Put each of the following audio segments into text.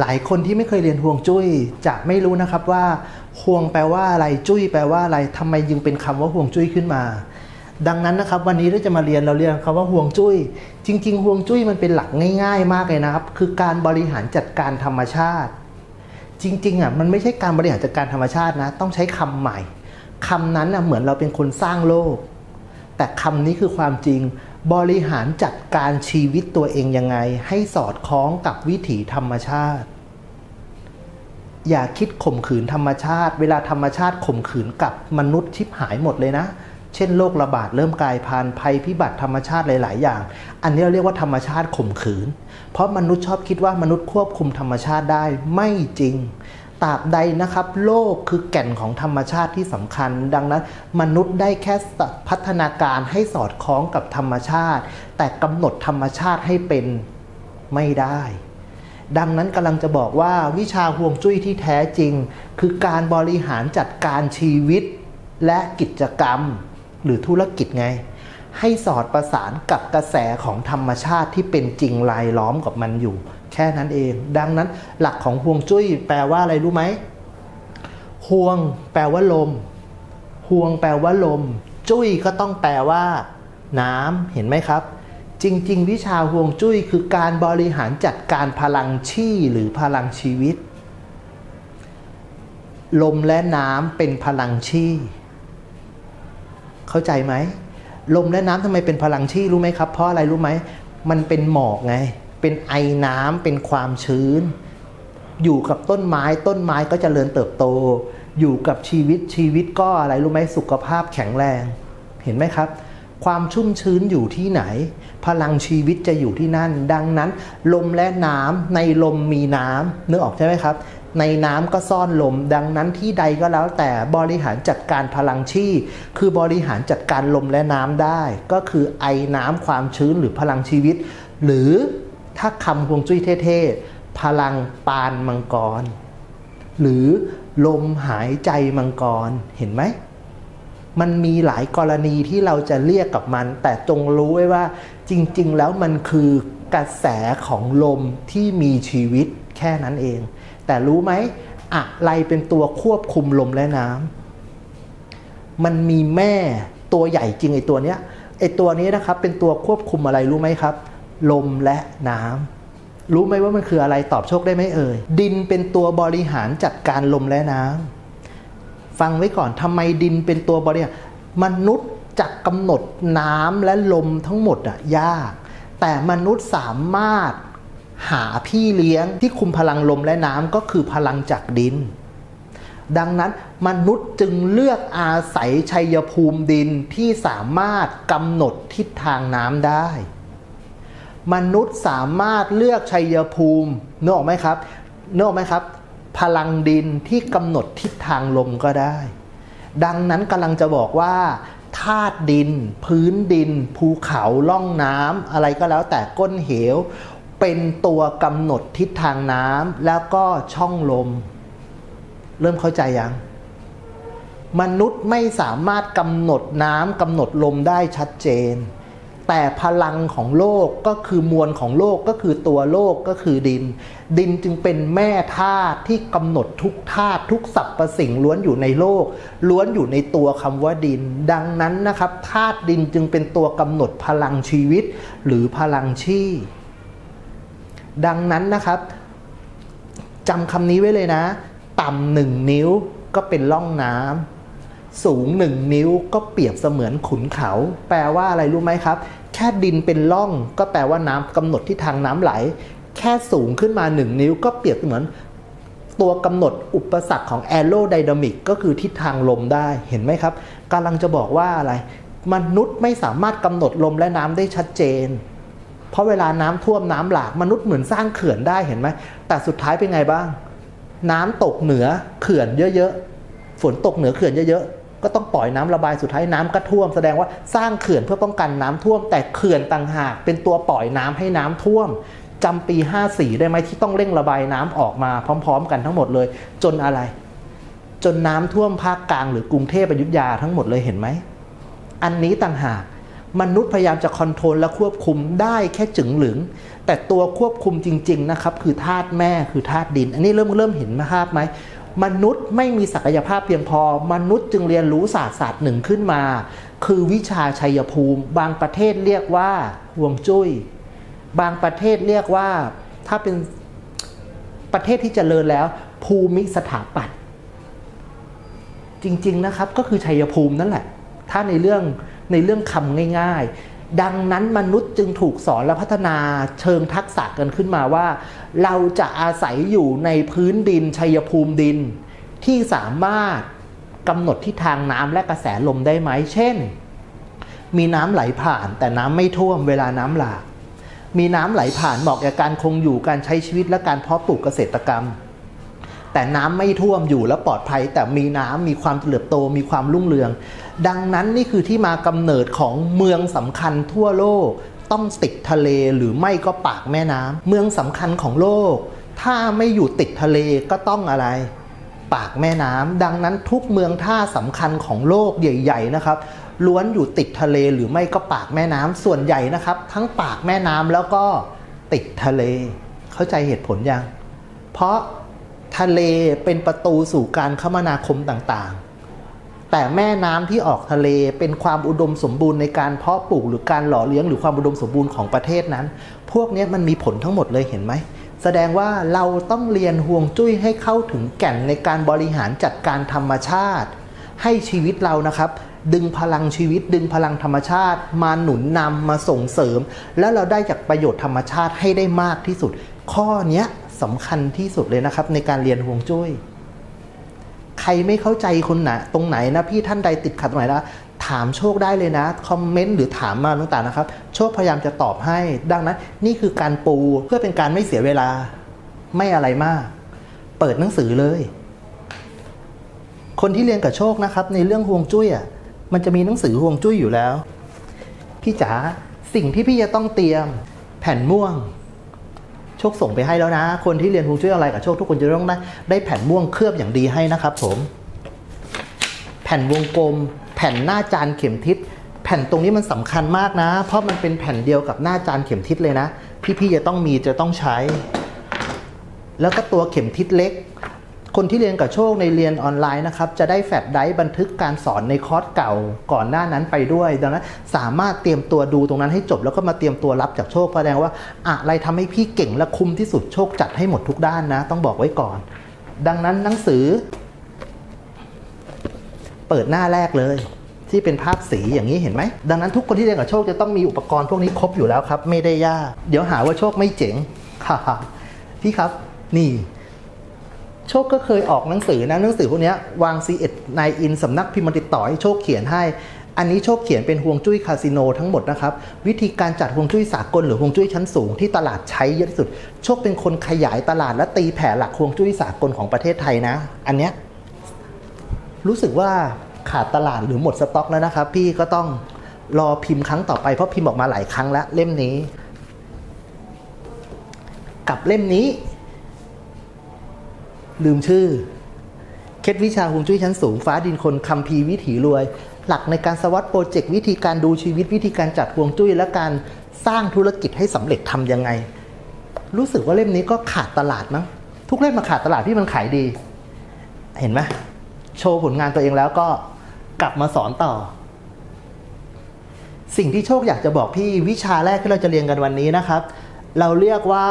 หลายคนที่ไม่เคยเรียนห่วงจุ้ยจะไม่รู้นะครับว่าห่วงแปลว่าอะไรจุ้ยแปลว่าอะไรทำไมยึงเป็นคำว่าห่วงจุ้ยขึ้นมา ดังนั้นนะครับ วันนี้เราจะมาเรียนเราเรียนคำว่าห่วงจุ้ย จริง ๆห่วงจุ้ยมันเป็นหลักง่าย ๆ มากเลยนะครับ คือการบริหารจัดการธรรมชาติ จริงๆอะมันไม่ใช่การบริหารจัดการธรรมชาตินะ ต้องใช้คำใหม่คำนั้นอะเหมือนเราเป็นคนสร้างโลก แต่คำนี้คือความจริง บริหารจัดการชีวิตตัวเองยังไง ให้สอดคล้องกับวิถีธรรมชาติ อย่าคิดข่มขืนธรรมชาติ เวลาธรรมชาติข่มขืนกับมนุษย์ชิบหายหมดเลยนะ เช่นโรคระบาดเริ่มกลายพันธุ์ภัยพิบัติธรรมชาติหลาย ๆ อย่าง อันนี้เราเรียกว่าธรรมชาติข่มขืน เพราะมนุษย์ชอบคิดว่ามนุษย์ควบคุมธรรมชาติได้ไม่จริง ตราบใดนะครับ โลกคือแก่นของธรรมชาติที่สำคัญ ดังนั้น มนุษย์ได้แค่พัฒนาการให้สอดคล้องกับธรรมชาติ แต่กำหนดธรรมชาติให้เป็นไม่ได้ ดังนั้นกำลังจะบอกว่าวิชาห่วงจุ้ยที่แท้จริง คือการบริหารจัดการชีวิตและกิจกรรม หรือธุรกิจไง ให้สอดประสานกับกระแสของธรรมชาติที่เป็นจริงรายล้อมกับมันอยู่ แค่นั้นเอง ดังนั้นหลักของห่วงจุ้ยแปลว่าอะไรรู้ไหมห่วงแปลว่าลมห่วงแปลว่าลม จุ้ยก็ต้องแปลว่า น้ำเห็นไหมครับ จริง ๆ วิชาห่วงจุ้ยคือการบริหารจัดการพลังชี่หรือพลังชีวิต ลมและน้ำเป็นพลังชี่เข้าใจไหมลมและน้ำทำไมเป็นพลังชี่รู้ไหมครับ เพราะอะไรรู้ไหมมันเป็นหมอกไง เป็นไอน้ำเป็นความชื้น อยู่กับต้นไม้ต้นไม้ก็จเจริญเติบโต อยู่กับชีวิตชีวิตก็อะไรรู้ไหมสุขภาพแข็งแรง เห็นไหมครับ ความชุ่มชื้นอยู่ที่ไหน พลังชีวิตจะอยู่ที่นั่น ดังนั้น ลมและน้ำในลมมีน้ำนึกออกใช่ไหมครับในน้ำก็ซ่อนลม ดังนั้นที่ใดก็แล้วแต่บริหารจัดการพลังชีคือบริหารจัดการลมและน้ำได้ ก็คือไอน้ำความชื้นหรือพลังชีวิต หรือ ถ้าคำฮวงจุ้ยเท่ๆ พลังปานมังกร หรือลมหายใจมังกรเห็นไหม มันมีหลายกรณีที่เราจะเรียกกับมัน แต่จงรู้ไว้ว่า จริง ๆ แล้วมันคือกระแสของลมที่มีชีวิตแค่นั้นเอง แต่รู้ไหมอะไรเป็นตัวควบคุมลมและน้ำมันมีแม่ตัวใหญ่จริงไอตัวเนี้ยไอตัวนี้นะครับเป็นตัวควบคุมอะไรรู้ไหมครับ ลมและน้ำรู้ไหมว่ามันคืออะไรตอบโชคได้ไหมเอ่ย ดินเป็นตัวบริหารจัดการลมและน้ำฟังไว้ก่อนทำไมดินเป็นตัวบริหารมนุษย์จะกำหนดน้ำและลมทั้งหมดอะยาก แต่มนุษย์สามารถหาพี่เลี้ยงที่คุมพลังลมและน้ำก็คือพลังจากดิน ดังนั้นมนุษย์จึงเลือกอาศัยชัยภูมิดินที่สามารถกำหนดทิศทางน้ำได้ มนุษย์สามารถเลือกชัยภูมินึกออกไหมครับนึกออกไหมครับ พลังดินที่กำหนดทิศทางลมก็ได้ ดังนั้นกำลังจะบอกว่าธาตุดิน พื้นดิน ภูเขาล่องน้ำอะไรก็แล้วแต่ก้นเหว เป็นตัวกำหนดทิศทางน้ำแล้วก็ช่องลม เริ่มเข้าใจยัง มนุษย์ไม่สามารถกำหนดน้ำกำหนดลมได้ชัดเจน แต่พลังของโลกก็คือมวลของโลกก็คือตัวโลกก็คือดิน ดินจึงเป็นแม่ธาตุที่กำหนดทุกธาตุทุกสรรพสิ่งล้วนอยู่ในโลก ล้วนอยู่ในตัวคำว่าดิน ดังนั้นนะครับธาตุดินจึงเป็นตัวกำหนดพลังชีวิต หรือพลังชีดังนั้นนะครับจำคำนี้ไว้เลยนะ ต่ำหนึ่งนิ้วก็เป็นร่องน้ำ สูงหนึ่งนิ้วก็เปรียบเสมือนขุนเขา แปลว่าอะไรรู้ไหมครับ แค่ดินเป็นร่อง ก็แปลว่าน้ำกำหนดที่ทางน้ำไหล แค่สูงขึ้นมาหนึ่งนิ้วก็เปรียบเสมือนตัวกำหนดอุปสรรคของแอโรไดนามิกก็คือทิศทางลมได้เห็นไหมครับกำลังจะบอกว่าอะไร มนุษย์ไม่สามารถกำหนดลมและน้ำได้ชัดเจน เพราะเวลาน้ำท่วมน้ำหลากมนุษย์เหมือนสร้างเขื่อนได้เห็นไหมแต่สุดท้ายเป็นไงบ้าง น้ำตกเหนือเขื่อนเยอะๆฝนตกเหนือเขื่อนเยอะๆ ก็ต้องปล่อยน้ำระบายสุดท้ายน้ำก็ท่วม แสดงว่าสร้างเขื่อนเพื่อป้องกันน้ำท่วม แต่เขื่อนต่างหากเป็นตัวปล่อยน้ำให้น้ำท่วมจำปี 54 ได้ไหมที่ต้องเร่งระบายน้ำออกมาพร้อม ๆ กันทั้งหมดเลย จนอะไร จนน้ำท่วมภาคกลางหรือกรุงเทพอยุธยาทั้งหมดเลยเห็นไหมอันนี้ต่างหากมนุษย์พยายามจะคอนโทรลและควบคุมได้แค่จึงหลึง แต่ตัวควบคุมจริง ๆ นะครับ คือธาตุแม่คือธาตุดิน อันนี้เริ่มเริ่มเห็นภาพไหม มนุษย์ไม่มีศักยภาพเพียงพอ มนุษย์จึงเรียนรู้ศาสตร์ศาสตร์หนึ่งขึ้นมา คือวิชาชัยภูมิ บางประเทศเรียกว่าห่วงจุ้ย บางประเทศเรียกว่าถ้าเป็นประเทศที่เจริญแล้ว ภูมิสถาปัตย์จริง ๆ นะครับ ก็คือชัยภูมินั่นแหละ ถ้าในเรื่องในเรื่องคำง่าย ๆ ดังนั้นมนุษย์จึงถูกสอนและพัฒนาเชิงทักษะกันขึ้นมาว่า เราจะอาศัยอยู่ในพื้นดินชัยภูมิดิน ที่สามารถกำหนดทิศทางน้ำและกระแสลมได้ไหม เช่น มีน้ำไหลผ่านแต่น้ำไม่ท่วมเวลาน้ำหลาก มีน้ำไหลผ่านเหมาะแก่การคงอยู่การใช้ชีวิตและการเพาะปลูกเกษตรกรรม แต่น้ำไม่ท่วมอยู่และปลอดภัย แต่มีน้ำมีความเติบโตมีความรุ่งเรือง ดังนั้นนี่คือที่มากำเนิดของเมืองสำคัญทั่วโลก ต้องติดทะเลหรือไม่ก็ปากแม่น้ำเมืองสำคัญของโลก ถ้าไม่อยู่ติดทะเลก็ต้องอะไรปากแม่น้ำดังนั้นทุกเมืองท่าสำคัญของโลกใหญ่ ๆ นะครับล้วนอยู่ติดทะเลหรือไม่ก็ปากแม่น้ำส่วนใหญ่นะครับ ทั้งปากแม่น้ำแล้วก็ติดทะเล เข้าใจเหตุผลยัง เพราะ ทะเลเป็นประตูสู่การคมนาคมต่างๆ แต่แม่น้ำที่ออกทะเลเป็นความอุดมสมบูรณ์ในการเพาะปลูกหรือการหล่อเลี้ยงหรือความอุดมสมบูรณ์ของประเทศนั้น พวกนี้มันมีผลทั้งหมดเลยเห็นไหม แสดงว่าเราต้องเรียนห่วงจุ้ยให้เข้าถึงแก่นในการบริหารจัดการธรรมชาติ ให้ชีวิตเรานะครับดึงพลังชีวิตดึงพลังธรรมชาติ มาหนุนนำมาส่งเสริม แล้วเราได้จากประโยชน์ธรรมชาติให้ได้มากที่สุด ข้อนี้ สำคัญที่สุดเลยนะครับ ในการเรียนห่วงจุ้ย ใครไม่เข้าใจคนไหนะตรงไหนนะพี่ท่านใดติดขัดตรงไหนนะถามโชคได้เลยนะ คอมเมนต์หรือถามมาต่างๆนะครับ โชคพยายามจะตอบให้ ดังนั้น นี่คือการปูเพื่อเป็นการไม่เสียเวลา ไม่อะไรมาก เปิดหนังสือเลย คนที่เรียนกับโชคนะครับ ในเรื่องห่วงจุ้ยอะมันจะมีหนังสือห่วงจุ้ยอยู่แล้ว พี่จ๋าสิ่งที่พี่จะต้องเตรียม แผ่นม่วง โชคส่งไปให้แล้วนะ คนที่เรียนฮวงจุ้ยอะไรกับโชคทุกคนจะต้องได้ได้แผ่นม่วงเคลือบอย่างดีให้นะครับผม แผ่นวงกลม แผ่นหน้าจานเข็มทิศแผ่นตรงนี้มันสำคัญมากนะ เพราะมันเป็นแผ่นเดียวกับหน้าจานเข็มทิศเลยนะ พี่ๆจะต้องมีจะต้องใช้ แล้วก็ตัวเข็มทิศเล็ก คนที่เรียนกับโชคในเรียนออนไลน์นะครับ จะได้แฟลชไดรฟ์บันทึกการสอนในคอร์สเก่าก่อนหน้านั้นไปด้วย ดังนั้นสามารถเตรียมตัวดูตรงนั้นให้จบแล้วก็มาเตรียมตัวรับจากโชคแสดงว่าอะไรทำให้พี่เก่งและคุ้มที่สุดโชคจัดให้หมดทุกด้านนะ ต้องบอกไว้ก่อน ดังนั้นหนังสือ เปิดหน้าแรกเลยที่เป็นภาพสีอย่างนี้เห็นไหม ดังนั้นทุกคนที่เรียนกับโชคจะต้องมีอุปกรณ์พวกนี้ครบอยู่แล้วครับ ไม่ได้ยาก เดี๋ยวหาว่าโชคไม่เจ๋งฮ่าๆพี่ครับ นี่ โชคก็เคยออกหนังสือนะหนังสือพวกนี้วางซีเอ็ดนายอินสำนักพิมพ์มาติดต่อให้โชคเขียนให้ อันนี้โชคเขียนเป็นห่วงจุ้ยคาสิโนทั้งหมดนะครับ วิธีการจัดห่วงจุ้ยสากลหรือห่วงจุ้ยชั้นสูงที่ตลาดใช้เยอะที่สุด โชคเป็นคนขยายตลาดและตีแผ่หลักห่วงจุ้ยสากลของประเทศไทยนะ อันเนี้ยรู้สึกว่าขาดตลาดหรือหมดสต็อกแล้วนะครับ พี่ก็ต้องรอพิมพ์ครั้งต่อไปเพราะพิมพ์ออกมาหลายครั้งแล้วเล่มนี้ กับเล่มนี้ ลืมชื่อ เคล็ดวิชาฮวงจุ้ยชั้นสูงฟ้าดินคนคัมภีวิถีรวย หลักในการสวัสดโปรเจกต์วิธีการดูชีวิตวิธีการจัดฮวงจุ้ยและการสร้างธุรกิจให้สำเร็จทำยังไง รู้สึกว่าเล่มนี้ก็ขาดตลาดมั้งทุกเล่มมาขาดตลาดที่มันขายดี เห็นไหมโชว์ผลงานตัวเองแล้วก็กลับมาสอนต่อ สิ่งที่โชคอยากจะบอกพี่วิชาแรกที่เราจะเรียนกันวันนี้นะครับ เราเรียกว่า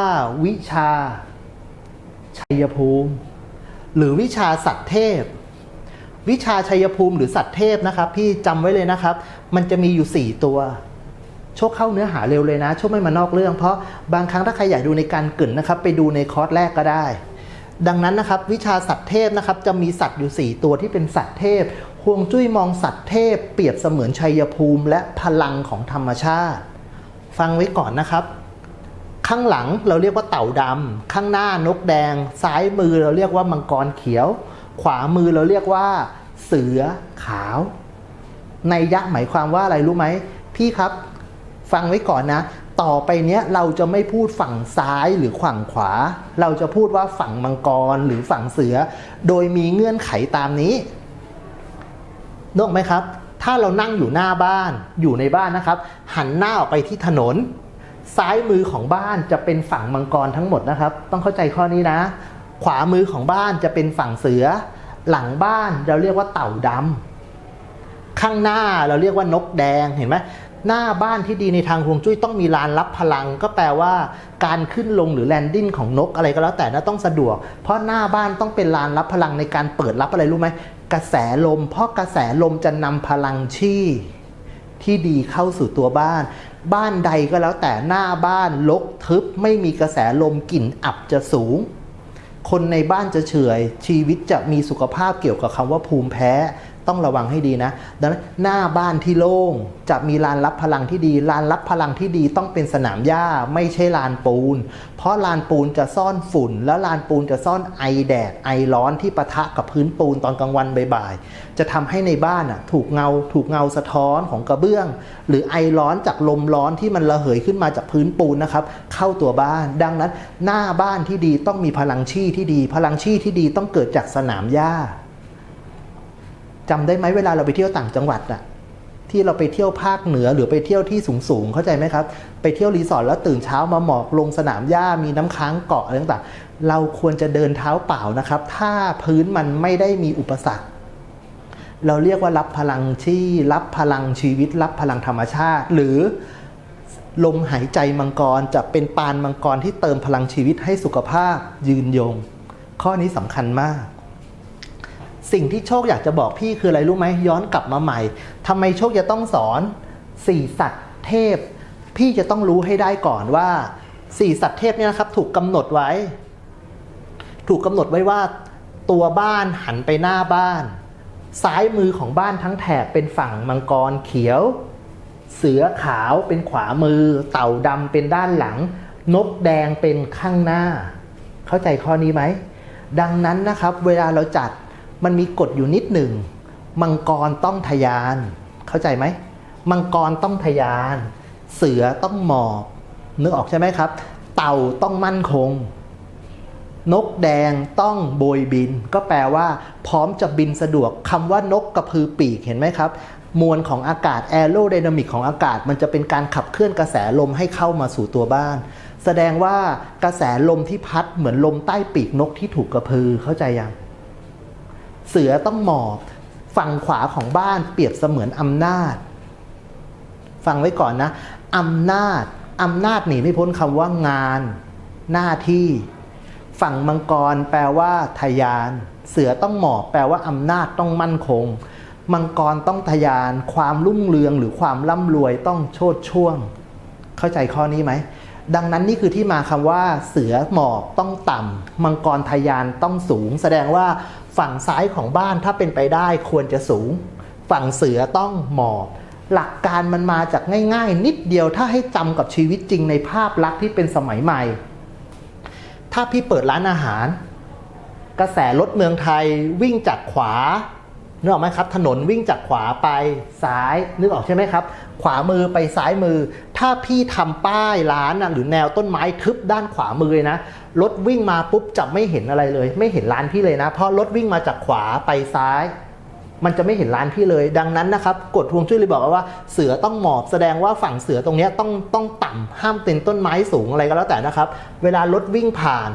วิชาชัยภูมิ หรือวิชาสัตว์เทพ วิชาชัยภูมิหรือสัตว์เทพนะครับ พี่จำไว้เลยนะครับ มันจะมีอยู่ 4 ตัวโชคเข้าเนื้อหาเร็วเลยนะโชคไม่มานอกเรื่อง เพราะบางครั้งถ้าใครอยากดูในการกลืนนะครับ ไปดูในคอร์สแรกก็ได้ ดังนั้นนะครับ วิชาสัตว์เทพนะครับ จะมีสัตว์อยู่ 4 ตัวที่เป็นสัตว์เทพฮวงจุ้ยมองสัตว์เทพ เปรียบเสมือนชัยภูมิ และพลังของธรรมชาติ ฟังไว้ก่อนนะครับ ข้างหลังเราเรียกว่าเต่าดำข้างหน้านกแดง ซ้ายมือเราเรียกว่ามังกรเขียว ขวามือเราเรียกว่า เสือขาว ในยะหมายความว่าอะไรรู้ไหมพี่ครับ ฟังไว้ก่อนนะ ต่อไปเนี้ยเราจะไม่พูดฝั่งซ้ายหรือฝั่งขวา เราจะพูดว่าฝั่งมังกรหรือฝั่งเสือ โดยมีเงื่อนไขตามนี้นึกไหมครับ ถ้าเรานั่งอยู่หน้าบ้านอยู่ในบ้านนะครับ หันหน้าออกไปที่ถนน ซ้ายมือของบ้านจะเป็นฝั่งมังกรทั้งหมดนะครับ ต้องเข้าใจข้อนี้นะ ขวามือของบ้านจะเป็นฝั่งเสือ หลังบ้านเราเรียกว่าเต่าดำข้างหน้าเราเรียกว่านกแดงเห็นไหมหน้าบ้านที่ดีในทางฮวงจุ้ยต้องมีลานรับพลัง ก็แปลว่าการขึ้นลงหรือแลนดิ้งของนกอะไรก็แล้วแต่นะต้องสะดวก เพราะหน้าบ้านต้องเป็นลานรับพลังในการเปิดรับอะไรรู้ไหมกระแสลม เพราะกระแสลมจะนำพลังชี่ที่ดีเข้าสู่ตัวบ้าน บ้านใดก็แล้วแต่หน้าบ้านลกทึบไม่มีกระแสลมกลิ่นอับจะสูง คนในบ้านจะเฉื่อยชีวิตจะมีสุขภาพเกี่ยวกับคำว่าภูมิแพ้ ต้องระวังให้ดีนะ ดังนั้นหน้าบ้านที่โล่งจะมีลานรับพลังที่ดี ลานรับพลังที่ดีต้องเป็นสนามหญ้าไม่ใช่ลานปูน เพราะลานปูนจะซ่อนฝุ่น แล้วลานปูนจะซ่อนไอแดดไอร้อนที่ปะทะกับพื้นปูนตอนกลางวันบ่ายๆ จะทำให้ในบ้านอะถูกเงาถูกเงาสะท้อนของกระเบื้อง หรือไอร้อนจากลมร้อนที่มันระเหยขึ้นมาจากพื้นปูนนะครับเข้าตัวบ้าน ดังนั้นหน้าบ้านที่ดีต้องมีพลังชี่ที่ดี พลังชี่ที่ดีต้องเกิดจากสนามหญ้า จำได้ไหมเวลาเราไปเที่ยวต่างจังหวัดอะที่เราไปเที่ยวภาคเหนือหรือไปเที่ยวที่สูงๆเข้าใจไหมครับ ไปเที่ยวรีสอร์ทแล้วตื่นเช้ามาหมอกลงสนามหญ้ามีน้ำค้างเกาะอะไรต่างๆ เราควรจะเดินเท้าเปล่านะครับ ถ้าพื้นมันไม่ได้มีอุปสรรค เราเรียกว่ารับพลังที่รับพลังชีวิต รับพลังธรรมชาติ หรือลมหายใจมังกรจะเป็นปานมังกรที่เติมพลังชีวิตให้สุขภาพยืนยง ข้อนี้สำคัญมาก สิ่งที่โชคอยากจะบอกพี่คืออะไรรู้ไหมย้อนกลับมาใหม่ทำไมโชคจะต้องสอนสี่สัตว์เทพ พี่จะต้องรู้ให้ได้ก่อนว่าสี่สัตว์เทพเนี่ยนะครับ ถูกกำหนดไว้ ถูกกำหนดไว้ว่าตัวบ้านหันไปหน้าบ้าน ซ้ายมือของบ้านทั้งแถบเป็นฝั่งมังกรเขียว เสือขาวเป็นขวามือ เต่าดำเป็นด้านหลัง นกแดงเป็นข้างหน้า เข้าใจข้อนี้ไหม ดังนั้นนะครับ เวลาเราจัด มันมีกฎอยู่นิดหนึ่ง มังกรต้องทะยาน เข้าใจไหม มังกรต้องทะยาน เสือต้องหมอบ นึกออกใช่ไหมครับ เต่าต้องมั่นคง นกแดงต้องโบยบิน ก็แปลว่า พร้อมจะบินสะดวกคำว่านกกระพือปีกเห็นไหมครับ มวลของอากาศแอโรไดนามิกของอากาศ มันจะเป็นการขับเคลื่อนกระแสลมให้เข้ามาสู่ตัวบ้านแสดงว่ากระแสลมที่พัดเหมือนลมใต้ปีกนกที่ถูกกระพือเข้าใจยัง เสือต้องหมอบ ฝั่งขวาของบ้านเปรียบเสมือนอำนาจ ฟังไว้ก่อนนะอำนาจอำนาจหนีไม่พ้นคำว่างาน หน้าที่ ฝั่งมังกรแปลว่าทะยาน เสือต้องหมอบแปลว่าอำนาจต้องมั่นคง มังกรต้องทะยาน ความรุ่งเรืองหรือความร่ำรวยต้องโชดช่วง เข้าใจข้อนี้ไหมดังนั้นนี่คือที่มาคำว่า เสือหมอบต้องต่ำมังกรทะยานต้องสูง แสดงว่า ฝั่งซ้ายของบ้านถ้าเป็นไปได้ควรจะสูง ฝั่งเสือต้องหมอบหลักการมันมาจากง่าย ๆ นิดเดียวถ้าให้จำกับชีวิตจริงในภาพลักษณ์ที่เป็นสมัยใหม่ ถ้าพี่เปิดร้านอาหาร กระแสรถเมืองไทยวิ่งจากขวานึกออกไหมครับ ถนนวิ่งจากขวาไปซ้ายนึกออกใช่ไหมครับ ขวามือไปซ้ายมือ ถ้าพี่ทำป้ายร้านนะหรือแนวต้นไม้ทึบด้านขวามือเลยนะรถวิ่งมาปุ๊บจะไม่เห็นอะไรเลย ไม่เห็นร้านพี่เลยนะ เพราะรถวิ่งมาจากขวาไปซ้าย มันจะไม่เห็นร้านพี่เลย ดังนั้นนะครับกฎฮวงจุ้ยเลยบอกว่าเสือต้องหมอบแสดงว่าฝั่งเสือตรงนี้ต้องต้องต่ำห้ามเป็นต้นไม้สูงอะไรก็แล้วแต่นะครับ เวลารถวิ่งผ่าน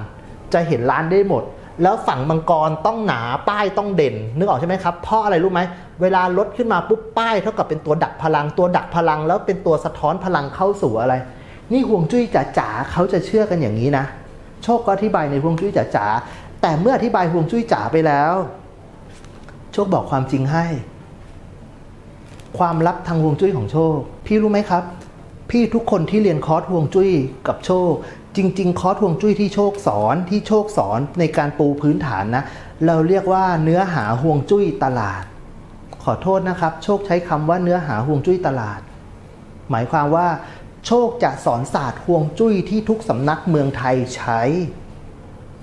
จะเห็นร้านได้หมด แล้วฝั่งมังกรต้องหนาป้ายต้องเด่น นึกออกใช่ไหมครับเพราะอะไรรู้ไหมเวลารถขึ้นมาปุ๊บป้ายเท่ากับเป็นตัวดักพลังตัวดักพลัง แล้วเป็นตัวสะท้อนพลังเข้าสู่อะไร นี่ฮวงจุ้ยจ๋าๆเขาจะเชื่อกันอย่างนี้นะ โชคก็อธิบายในฮวงจุ้ยจ๋าๆแต่เมื่ออธิบายฮวงจุ้ยจ๋าไปแล้ว โชคบอกความจริงให้ ความลับทางฮวงจุ้ยของโชค พี่รู้ไหมครับ พี่ทุกคนที่เรียนคอร์สฮวงจุ้ยกับโชค จริง ๆ คอร์สฮวงจุ้ยที่โชคสอนที่โชคสอนในการปูพื้นฐานนะ เราเรียกว่าเนื้อหาฮวงจุ้ยตลาด ขอโทษนะครับ โชคใช้คำว่าเนื้อหาฮวงจุ้ยตลาด หมายความว่า โชคจะสอนศาสตร์ฮวงจุ้ยที่ทุกสำนักเมืองไทยใช้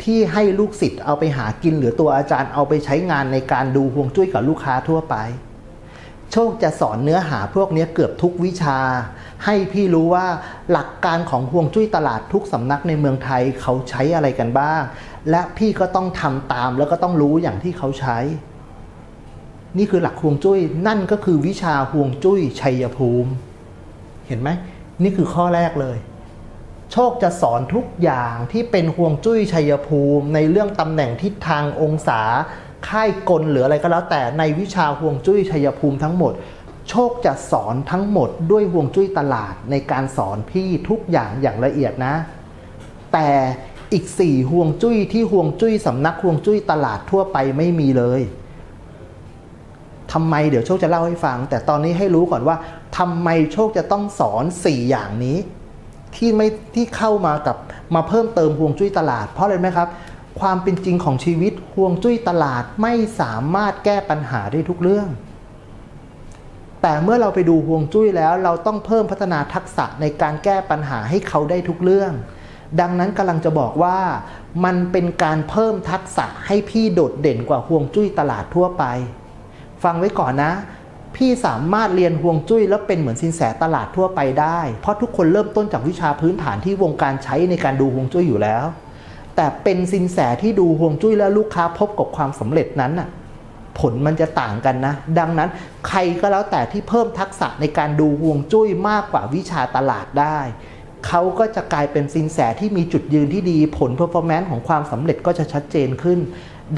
ที่ให้ลูกศิษย์เอาไปหากินหรือตัวอาจารย์เอาไปใช้งานในการดูฮวงจุ้ยกับลูกค้าทั่วไป โชคจะสอนเนื้อหาพวกนี้เกือบทุกวิชา ให้พี่รู้ว่าหลักการของฮวงจุ้ยตลาดทุกสำนักในเมืองไทยเขาใช้อะไรกันบ้าง และพี่ก็ต้องทำตามแล้วก็ต้องรู้อย่างที่เขาใช้ นี่คือหลักฮวงจุ้ย นั่นก็คือวิชาฮวงจุ้ยชัยภูมิ เห็นไหม นี่คือข้อแรกเลย โชคจะสอนทุกอย่างที่เป็นห่วงจุ้ยชัยภูมิ ในเรื่องตำแหน่งทิศทางองศา ค่ายกลหรืออะไรก็แล้วแต่ในวิชาห่วงจุ้ยชัยภูมิทั้งหมด โชคจะสอนทั้งหมดด้วยห่วงจุ้ยตลาดในการสอนพี่ทุกอย่างอย่างละเอียดนะ แต่อีกสี่ห่วงจุ้ยที่ห่วงจุ้ยสำนักห่วงจุ้ยตลาดทั่วไปไม่มีเลยทำไมเดี๋ยวโชคจะเล่าให้ฟัง แต่ตอนนี้ให้รู้ก่อนว่าทำไมโชคจะต้องสอนสี่อย่างนี้ ที่ไม่ที่เข้ามากับมาเพิ่มเติมห่วงจุ้ยตลาด เพราะอะไรไหมครับ ความเป็นจริงของชีวิตห่วงจุ้ยตลาดไม่สามารถแก้ปัญหาได้ทุกเรื่อง แต่เมื่อเราไปดูห่วงจุ้ยแล้ว เราต้องเพิ่มพัฒนาทักษะในการแก้ปัญหาให้เขาได้ทุกเรื่อง ดังนั้นกำลังจะบอกว่ามันเป็นการเพิ่มทักษะให้พี่โดดเด่นกว่าห่วงจุ้ยตลาดทั่วไป ฟังไว้ก่อนนะ พี่สามารถเรียนห่วงจุ้ยแล้วเป็นเหมือนสินแสตลาดทั่วไปได้ เพราะทุกคนเริ่มต้นจากวิชาพื้นฐานที่วงการใช้ในการดูห่วงจุ้ยอยู่แล้ว แต่เป็นสินแสที่ดูห่วงจุ้ยแล้วลูกค้าพบกับความสำเร็จนั้นน่ะผลมันจะต่างกันนะ ดังนั้นใครก็แล้วแต่ที่เพิ่มทักษะในการดูห่วงจุ้ยมากกว่าวิชาตลาดได้เขาก็จะกลายเป็นสินแสที่มีจุดยืนที่ดีผล performance ของความสำเร็จก็จะชัดเจนขึ้น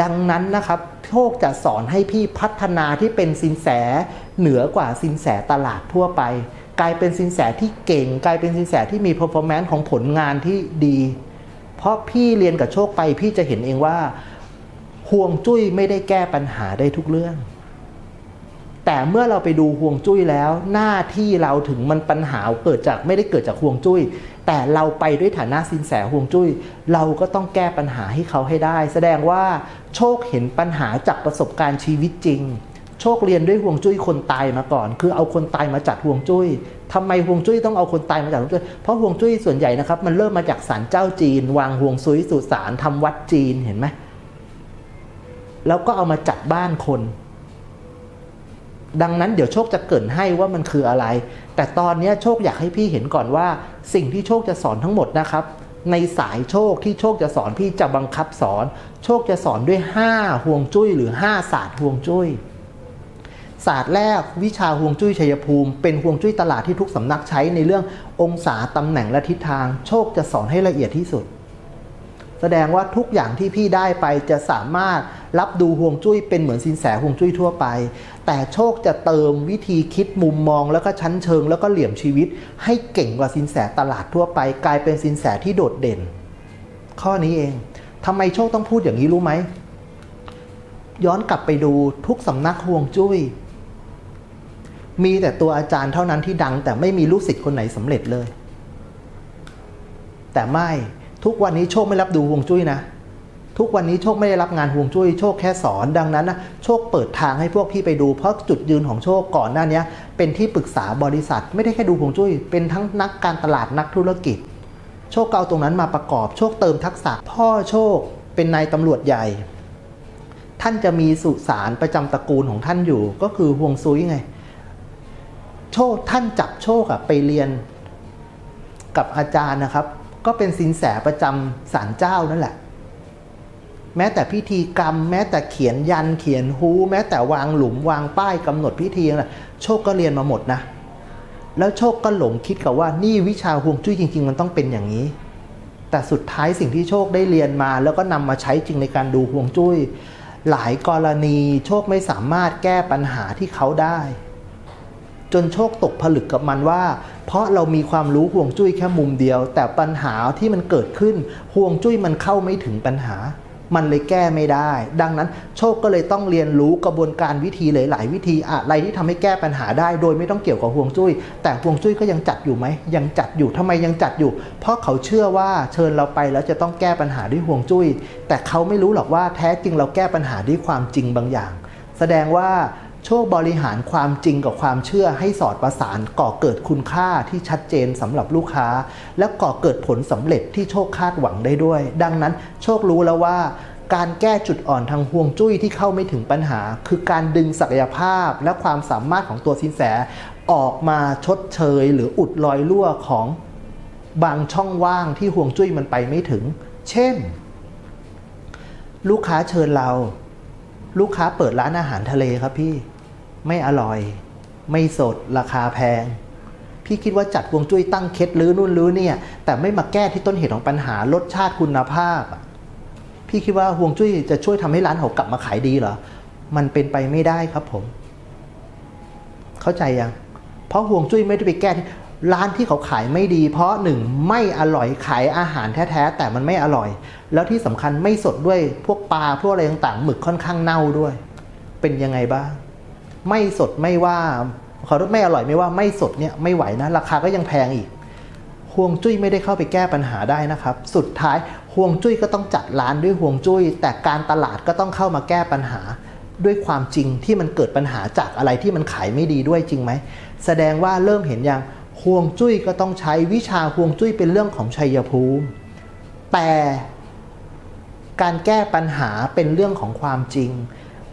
ดังนั้นนะครับโชคจะสอนให้พี่พัฒนาที่เป็นสินแสเหนือกว่าสินแสตลาดทั่วไป กลายเป็นสินแสที่เก่ง กลายเป็นสินแสที่มี performance ของผลงานที่ดี เพราะพี่เรียนกับโชคไปพี่จะเห็นเองว่าห่วงจุ้ยไม่ได้แก้ปัญหาได้ทุกเรื่อง แต่เมื่อเราไปดูห่วงจุ้ยแล้ว หน้าที่เราถึงมันปัญหาเกิดจากไม่ได้เกิดจากห่วงจุ้ย แต่เราไปด้วยฐานะสินแสห่วงจุ้ย เราก็ต้องแก้ปัญหาให้เขาให้ได้ แสดงว่าโชคเห็นปัญหาจากประสบการณ์ชีวิตจริง โชคเรียนด้วยห่วงจุ้ยคนตายมาก่อน คือเอาคนตายมาจัดห่วงจุ้ยทำไมห่วงจุ้ยต้องเอาคนตายมาจัดห่วงจุ้ยเพราะห่วงจุ้ยส่วนใหญ่นะครับมันเริ่มมาจากศาลเจ้าจีน วางห่วงซุยสุสานทำวัดจีนเห็นไหมแล้วก็เอามาจัดบ้านคน ดังนั้นเดี๋ยวโชคจะเกรินให้ว่ามันคืออะไร แต่ตอนนี้โชคอยากให้พี่เห็นก่อนว่า สิ่งที่โชคจะสอนทั้งหมดนะครับ ในสายโชคที่โชคจะสอนพี่จะบังคับสอน โชคจะสอนด้วย5ห่วงจุ้ยหรือ5ศาสตร์ห่วงจุ้ย ศาสตร์แรกวิชาห่วงจุ้ยชัยภูมิ เป็นห่วงจุ้ยตลาดที่ทุกสำนักใช้ในเรื่ององศาตำแหน่งและทิศทาง โชคจะสอนให้ละเอียดที่สุด แสดงว่าทุกอย่างที่พี่ได้ไปจะสามารถรับดูห่วงจุ้ยเป็นเหมือนสินแสห่วงจุ้ยทั่วไป แต่โชคจะเติมวิธีคิดมุมมองแล้วก็ชั้นเชิง แล้วก็เหลี่ยมชีวิต ให้เก่งกว่าสินแสตลาดทั่วไป กลายเป็นสินแสที่โดดเด่น ข้อนี้เองทำไมโชคต้องพูดอย่างนี้รู้ไหมย้อนกลับไปดูทุกสำนักห่วงจุ้ย มีแต่ตัวอาจารย์เท่านั้นที่ดัง แต่ไม่มีลูกศิษย์คนไหนสำเร็จเลย แต่ไม่ทุกวันนี้โชคไม่รับดูห่วงจุ้ยนะ ทุกวันนี้โชคไม่ได้รับงานห่วงจุ้ยโชคแค่สอนดังนั้นนะโชคเปิดทางให้พวกพี่ไปดู เพราะจุดยืนของโชคก่อนหน้านี้เป็นที่ปรึกษาบริษัท ไม่ได้แค่ดูห่วงจุ้ยเป็นทั้งนักการตลาดนักธุรกิจ โชคเอาตรงนั้นมาประกอบ โชคเติมทักษะ พ่อโชคเป็นนายตำรวจใหญ่ ท่านจะมีสุสานประจำตระกูลของท่านอยู่ ก็คือห่วงซุยไง โชคท่านจับโชคอะไปเรียนกับอาจารย์นะครับ ก็เป็นสินแสประจำศาลเจ้านั่นแหละ แม้แต่พิธีกรรม แม้แต่เขียนยันเขียนฮูแม้แต่วางหลุมวางป้ายกำหนดพิธีนะโชคก็เรียนมาหมดนะ แล้วโชคก็หลงคิดกับว่านี่วิชาห่วงจุ้ยจริง ๆ มันต้องเป็นอย่างนี้ แต่สุดท้ายสิ่งที่โชคได้เรียนมา แล้วก็นำมาใช้จริงในการดูห่วงจุ้ย หลายกรณีโชคไม่สามารถแก้ปัญหาที่เขาได้ จนโชคตกผลึกกับมันว่า เพราะเรามีความรู้ห่วงจุ้ยแค่มุมเดียว แต่ปัญหาที่มันเกิดขึ้นห่วงจุ้ยมันเข้าไม่ถึงปัญหา มันเลยแก้ไม่ได้ ดังนั้นโชคก็เลยต้องเรียนรู้กระบวนการวิธีหลาย ๆ วิธีอะไรที่ทำให้แก้ปัญหาได้ โดยไม่ต้องเกี่ยวกับห่วงจุ้ย แต่ห่วงจุ้ยก็ยังจัดอยู่ไหมยังจัดอยู่ทำไมยังจัดอยู่ เพราะเขาเชื่อว่าเชิญเราไปแล้วจะต้องแก้ปัญหาด้วยห่วงจุ้ย แต่เขาไม่รู้หรอกว่าแท้จริงเราแก้ปัญหาด้วยความจริงบางอย่าง แสดงว่า โชคบริหารความจริงกับความเชื่อให้สอดประสานก่อเกิดคุณค่าที่ชัดเจนสำหรับลูกค้า และก่อเกิดผลสำเร็จที่โชคคาดหวังได้ด้วย ดังนั้นโชครู้แล้วว่าการแก้จุดอ่อนทางห่วงจุ้ยที่เข้าไม่ถึงปัญหา คือการดึงศักยภาพและความสามารถของตัวสินแส ออกมาชดเชย หรืออุดรอยรั่วของบางช่องว่างที่ห่วงจุ้ยมันไปไม่ถึง เช่น ลูกค้าเชิญเรา ลูกค้าเปิดร้านอาหารทะเลครับพี่ ไม่อร่อย ไม่สดราคาแพง พี่คิดว่าจัดวงจุ้ยตั้งเคล็ดลื้อนู่นลื้อเนี่ย แต่ไม่มาแก้ที่ต้นเหตุของปัญหารสชาติคุณภาพ พี่คิดว่าฮวงจุ้ยจะช่วยทำให้ร้านเขากลับมาขายดีเหรอมันเป็นไปไม่ได้ครับผม เข้าใจยัง เพราะห่วงจุ้ยไม่ได้ไปแก้ร้านที่เขาขายไม่ดี เพราะหนึ่งไม่อร่อยขายอาหารแท้ๆแต่มันไม่อร่อย แล้วที่สำคัญไม่สดด้วยพวกปลาพวกอะไรต่างๆหมึกค่อนข้างเน่าด้วย เป็นยังไงบ้าง ไม่สดไม่ว่าขอรถไม่อร่อยไม่ว่าไม่สดเนี่ยไม่ไหวนะ ราคาก็ยังแพงอีกห่วงจุ้ยไม่ได้เข้าไปแก้ปัญหาได้นะครับ สุดท้ายห่วงจุ้ยก็ต้องจัดร้านด้วยห่วงจุ้ย แต่การตลาดก็ต้องเข้ามาแก้ปัญหา ด้วยความจริงที่มันเกิดปัญหาจากอะไรที่มันขายไม่ดีด้วยจริงไหมแสดงว่าเริ่มเห็นยังห่วงจุ้ยก็ต้องใช้วิชาห่วงจุ้ยเป็นเรื่องของชัยภูมิ แต่การแก้ปัญหาเป็นเรื่องของความจริง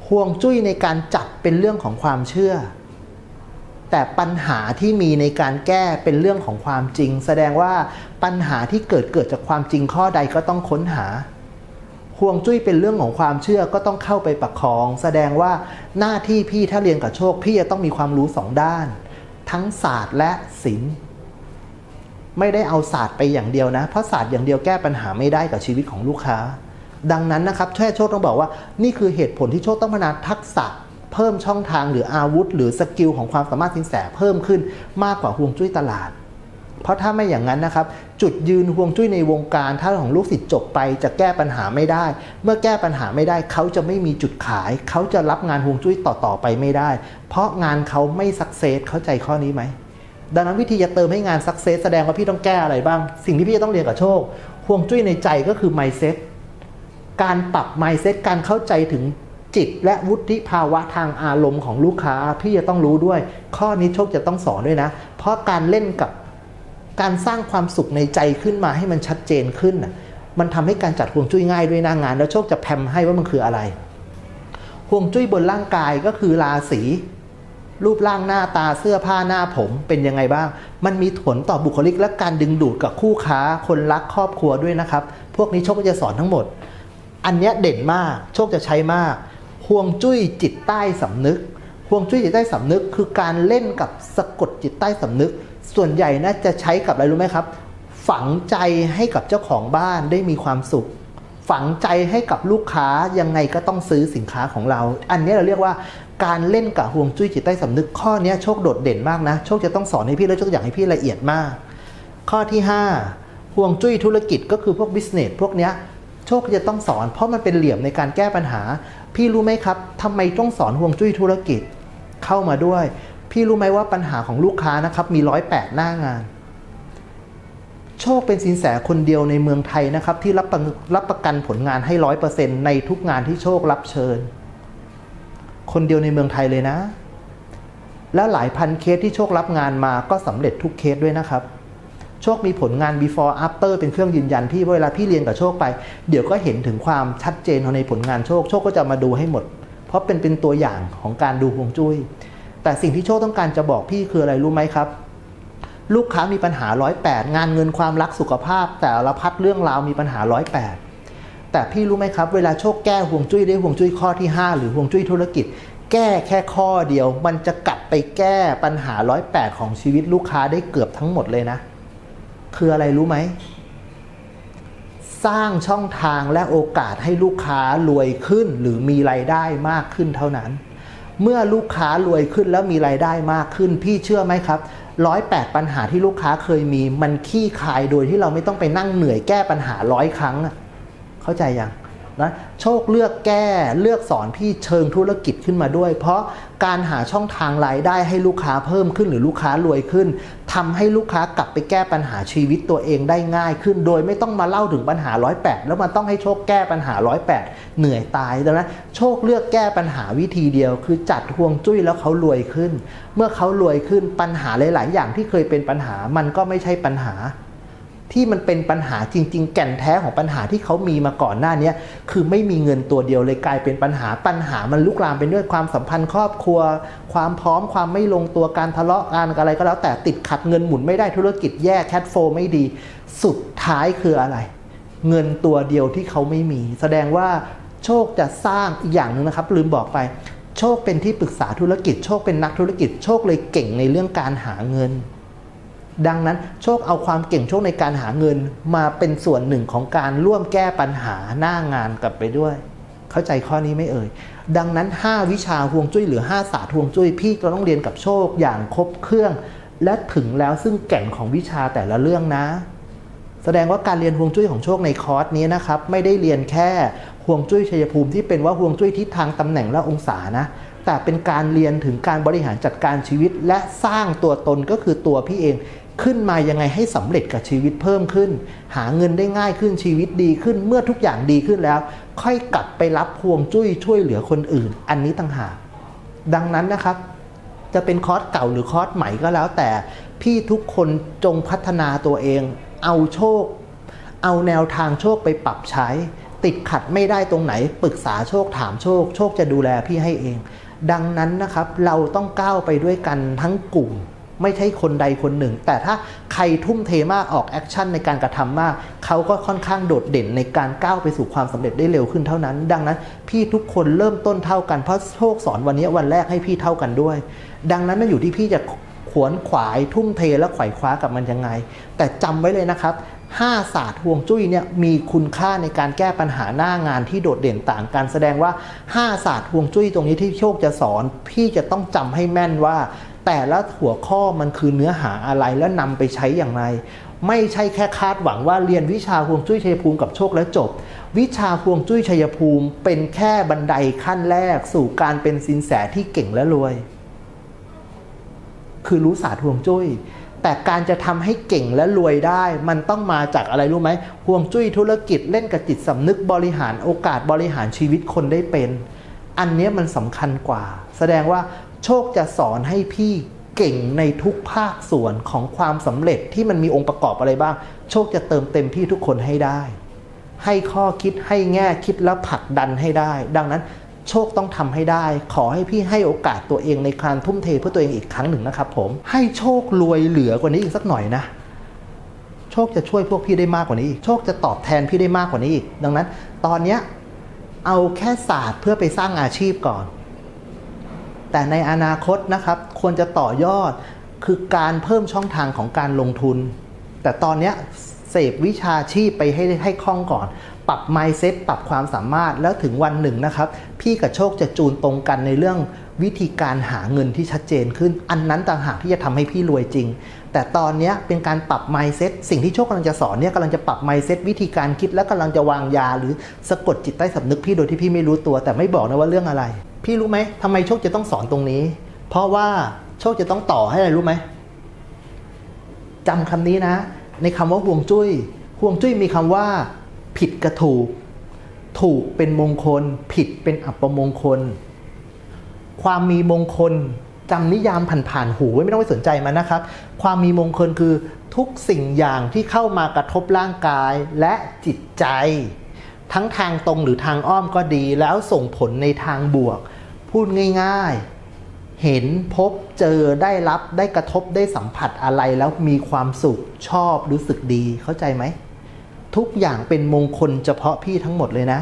ห่วงจุ้ยในการจัดเป็นเรื่องของความเชื่อ แต่ปัญหาที่มีในการแก้เป็นเรื่องของความจริง แสดงว่าปัญหาที่เกิดเกิดจากความจริงข้อใดก็ต้องค้นหาห่วงจุ้ยเป็นเรื่องของความเชื่อก็ต้องเข้าไปประคอง แสดงว่าหน้าที่พี่ถ้าเรียนกับโชค พี่จะต้องมีความรู้สองด้าน ทั้งศาสตร์และศิลป์ไม่ได้เอาศาสตร์ไปอย่างเดียวนะ เพราะศาสตร์อย่างเดียวแก้ปัญหาไม่ได้กับชีวิตของลูกค้า ดังนั้นนะครับแค่โชคต้องบอกว่านี่คือเหตุผลที่โชคต้องพัฒนาทักษะเพิ่มช่องทางหรืออาวุธ หรือสกิลของความสามารถสินแสเพิ่มขึ้นมากกว่าห่วงจุ้ยตลาด เพราะถ้าไม่อย่างนั้นนะครับ จุดยืนห่วงจุ้ยในวงการ ถ้าของลูกศิษย์จบไปจะแก้ปัญหาไม่ได้ เมื่อแก้ปัญหาไม่ได้เขาจะไม่มีจุดขาย เขาจะรับงานห่วงจุ้ยต่อๆไปไม่ได้ เพราะงานเขาไม่สักเซสเข้าใจข้อนี้ไหมดังนั้นวิธีจะเติมให้งานสักเซสแสดงว่าพี่ต้องแก้อะไรบ้าง สิ่งที่พี่จะต้องเรียนกับโชคห่วงจุ้ยในใจก็คือ mindset การปรับ mindset การเข้าใจถึงจิตและวุฒิภาวะทางอารมณ์ของลูกค้าพี่จะต้องรู้ด้วย ข้อนี้โชคจะต้องสอนด้วยนะ เพราะการเล่นกับการสร้างความสุขในใจขึ้นมาให้มันชัดเจนขึ้นน่ะมันทำให้การจัดห่วงจุ้ยง่ายด้วยหน้างาน แล้วโชคจะแพมให้ว่ามันคืออะไรห่วงจุ้ยบนร่างกายก็คือราศีรูปร่างหน้าตาเสื้อผ้าหน้าผมเป็นยังไงบ้าง มันมีผลต่อบุคลิกและการดึงดูดกับคู่ค้า คนรักครอบครัวด้วยนะครับ พวกนี้โชคก็จะสอนทั้งหมด อันเนี้ยเด่นมาก โชคจะใช้มากห่วงจุ้ยจิตใต้สำนึกห่วงจุ้ยจิตใต้สำนึก คือการเล่นกับสะกดจิตใต้สำนึก ส่วนใหญ่น่าจะใช้กับอะไรรู้ไหมครับ ฝังใจให้กับเจ้าของบ้านได้มีความสุข ฝังใจให้กับลูกค้ายังไงก็ต้องซื้อสินค้าของเรา อันนี้เราเรียกว่าการเล่นกับห่วงจุ้ยจิตใต้สำนึก ข้อนี้โชคโดดเด่นมากนะ โชคจะต้องสอนให้พี่แล้วโชคอยากให้พี่ละเอียดมาก ข้อที่ 5ห่วงจุ้ยธุรกิจก็คือพวกบิสเนสพวกเนี้ย โชคจะต้องสอน เพราะมันเป็นเหลี่ยมในการแก้ปัญหา พี่รู้ไหมครับทำไมต้องสอนห่วงจุ้ยธุรกิจ เข้ามาด้วย พี่รู้ไหมว่าปัญหาของลูกค้านะครับมีร้อยแปดหน้างาน โชคเป็นสินแสคนเดียวในเมืองไทยนะครับ ที่รับประรับประกันผลงานให้ร้อยเปอร์เซ็นในทุกงานที่โชครับเชิญ คนเดียวในเมืองไทยเลยนะ และหลายพันเคสที่โชครับงานมาก็สำเร็จทุกเคสด้วยนะครับ โชคมีผลงาน before after เป็นเครื่องยืนยันที่เวลาพี่เรียนกับโชคไป เดี๋ยวก็เห็นถึงความชัดเจนในผลงานโชค โชคก็จะมาดูให้หมด เพราะเป็นเป็นตัวอย่างของการดูฮวงจุ้ย แต่สิ่งที่โชคต้องการจะบอกพี่คืออะไรรู้ไหมครับ ลูกค้ามีปัญหาร้อยแปดงานเงินความรักสุขภาพ แต่ละพัดเรื่องราวมีปัญหาร้อยแปดแต่พี่รู้ไหมครับ เวลาโชคแก้ห่วงจุ้ยได้ห่วงจุ้ยข้อที่ 5 หรือห่วงจุ้ยธุรกิจ แก้แค่ข้อเดียว มันจะกลับไปแก้ปัญหาร้อยแปดของชีวิตลูกค้าได้เกือบทั้งหมดเลยนะ คืออะไรรู้ไหม สร้างช่องทางและโอกาสให้ลูกค้ารวยขึ้นหรือมีรายได้มากขึ้นเท่านั้น เมื่อลูกค้ารวยขึ้นแล้วมีรายได้มากขึ้น พี่เชื่อไหมครับร้อยแปดปัญหาที่ลูกค้าเคยมี มันขี้คายโดยที่เราไม่ต้องไปนั่งเหนื่อยแก้ปัญหาร้อยครั้งเข้าใจยัง นะโชคเลือกแก้เลือกสอนพี่เชิงธุรกิจขึ้นมาด้วย เพราะการหาช่องทางรายได้ให้ลูกค้าเพิ่มขึ้นหรือลูกค้ารวยขึ้นทำให้ลูกค้ากลับไปแก้ปัญหาชีวิตตัวเองได้ง่ายขึ้น โดยไม่ต้องมาเล่าถึงปัญหาร้อยแปดแล้วมันต้องให้โชคแก้ปัญหาร้อยแปดเหนื่อยตายดังนั้นโชคเลือกแก้ปัญหาวิธีเดียว คือจัดห่วงจุ้ยแล้วเขารวยขึ้น เมื่อเขารวยขึ้นปัญหาหลาย ๆ อย่างที่เคยเป็นปัญหามันก็ไม่ใช่ปัญหา ที่มันเป็นปัญหาจริง ๆ แก่นแท้ของปัญหาที่เขามีมาก่อนหน้านี้คือไม่มีเงินตัวเดียวเลยกลายเป็นปัญหาปัญหามันลุกลามไปด้วยความสัมพันธ์ครอบครัว ความพร้อมความไม่ลงตัวการทะเลาะกันอะไรก็แล้วแต่ติดขัดเงินหมุนไม่ได้ธุรกิจแย่แคทโฟไม่ดี สุดท้ายคืออะไร เงินตัวเดียวที่เขาไม่มี แสดงว่าโชคจะสร้างอีกอย่างหนึ่งนะครับ ลืมบอกไป โชคเป็นที่ปรึกษาธุรกิจ โชคเป็นนักธุรกิจ โชคเลยเก่งในเรื่องการหาเงิน ดังนั้นโชคเอาความเก่งโชคในการหาเงินมาเป็นส่วนหนึ่งของการร่วมแก้ปัญหาหน้างานกลับไปด้วย เข้าใจข้อนี้ไหม่เอ่ย ดังนั้น 5 วิชาห่วงจุ้ยหรือ 5 ศาสตร์ห่วงจุ้ยพี่ก็ต้องเรียนกับโชคอย่างครบเครื่อง และถึงแล้วซึ่งแก่นของวิชาแต่ละเรื่องนะ แสดงว่าการเรียนห่วงจุ้ยของโชคในคอร์สนี้นะครับไม่ได้เรียนแค่ห่วงจุ้ยชัยภูมิที่เป็นว่าห่วงจุ้ยทิศทางตำแหน่งและองศานะแต่เป็นการเรียนถึงการบริหารจัดการชีวิต และสร้างตัวตนก็คือตัวพี่เอง ขึ้นมายังไงให้สำเร็จกับชีวิตเพิ่มขึ้น หาเงินได้ง่ายขึ้นชีวิตดีขึ้นเมื่อทุกอย่างดีขึ้นแล้ว ค่อยกลับไปรับห่วงจุ้ยช่วยเหลือคนอื่น อันนี้ต่างหากดังนั้นนะครับ จะเป็นคอร์สเก่าหรือคอร์สใหม่ก็แล้วแต่พี่ทุกคนจงพัฒนาตัวเอง เอาโชค เอาแนวทางโชคไปปรับใช้ ติดขัดไม่ได้ตรงไหนปรึกษาโชคถามโชค โชคจะดูแลพี่ให้เอง ดังนั้นนะครับเราต้องก้าวไปด้วยกันทั้งกลุ่ม ไม่ใช่คนใดคนหนึ่ง แต่ถ้าใครทุ่มเทมากออกแอคชั่นในการกระทำมาก เขาก็ค่อนข้างโดดเด่นในการก้าวไปสู่ความสำเร็จได้เร็วขึ้นเท่านั้น ดังนั้น พี่ทุกคนเริ่มต้นเท่ากันเพราะโชคสอนวันนี้วันแรกให้พี่เท่ากันด้วย ดังนั้นมันอยู่ที่พี่จะขวนขวายทุ่มเทและไขว่คว้ากับมันยังไง แต่จำไว้เลยนะครับห้าศาสตร์ห่วงจุ้ยเนี่ยมีคุณค่าในการแก้ปัญหาหน้างานที่โดดเด่นต่างกันแสดงว่าห้าศาสตร์ห่วงจุ้ยตรงนี้ที่โชคจะสอน พี่จะต้องจำให้แม่นว่า แต่ละหัวข้อมันคือเนื้อหาอะไรและนำไปใช้อย่างไร ไม่ใช่แค่คาดหวังว่าเรียนวิชาห่วงจุ้ยชัยภูมิกับโชคแล้วจบ วิชาห่วงจุ้ยชัยภูมิ เป็นแค่บันไดขั้นแรก สู่การเป็นสินแสที่เก่งและรวย คือรู้ศาสตร์ห่วงจุ้ยแต่การจะทำให้เก่งและรวยได้ มันต้องมาจากอะไรรู้ไหมห่วงจุ้ยธุรกิจเล่นกับจิตสำนึกบริหารโอกาสบริหารชีวิตคนได้เป็น อันนี้มันสำคัญกว่า แสดงว่า โชคจะสอนให้พี่เก่งในทุกภาคส่วนของความสำเร็จที่มันมีองค์ประกอบอะไรบ้าง โชคจะเติมเต็มพี่ทุกคนให้ได้ ให้ข้อคิดให้แง่คิดและผลักดันให้ได้ ดังนั้นโชคต้องทำให้ได้ ขอให้พี่ให้โอกาสตัวเองในการทุ่มเทเพื่อตัวเองอีกครั้งหนึ่งนะครับผม ให้โชครวยเหลือกว่านี้อีกสักหน่อยนะ โชคจะช่วยพวกพี่ได้มากกว่านี้อีก โชคจะตอบแทนพี่ได้มากกว่านี้อีก ดังนั้น ตอนเนี้ยเอาแค่ศาสตร์เพื่อไปสร้างอาชีพก่อน แต่ในอนาคตนะครับควรจะต่อยอดคือการเพิ่มช่องทางของการลงทุน แต่ตอนนี้เสพวิชาชีพไปให้ให้คล่องก่อน ปรับ mindset ปรับความสามารถแล้วถึงวันหนึ่งนะครับ พี่กับโชคจะจูนตรงกันในเรื่องวิธีการหาเงินที่ชัดเจนขึ้น อันนั้นต่างหากที่จะทำให้พี่รวยจริง แต่ตอนนี้เป็นการปรับ mindset สิ่งที่โชคกำลังจะสอนเนี่ยกำลังจะปรับ mindset วิธีการคิดและกำลังจะวางยา หรือสะกดจิตใต้สำนึกพี่โดยที่พี่ไม่รู้ตัว แต่ไม่บอกนะว่าเรื่องอะไร พี่รู้ไหมทำไมโชคจะต้องสอนตรงนี้ เพราะว่าโชคจะต้องต่อให้อะไรรู้ไหมจำคำนี้นะ ในคำว่าห่วงจุ้ยห่วงจุ้ยมีคำว่า ผิดกับถูก ถูกเป็นมงคล ผิดเป็นอัปมงคล ความมีมงคล จำนิยามผ่านๆหูไว้ไม่ต้องไปสนใจมันนะครับ ความมีมงคลคือทุกสิ่งอย่างที่เข้ามากระทบร่างกายและจิตใจ ทั้งทางตรงหรือทางอ้อมก็ดีแล้วส่งผลในทางบวก พูดง่ายๆ เห็นพบเจอได้รับได้กระทบได้สัมผัสอะไรแล้วมีความสุขชอบรู้สึกดีเข้าใจไหม ทุกอย่างเป็นมงคลเฉพาะพี่ทั้งหมดเลยนะ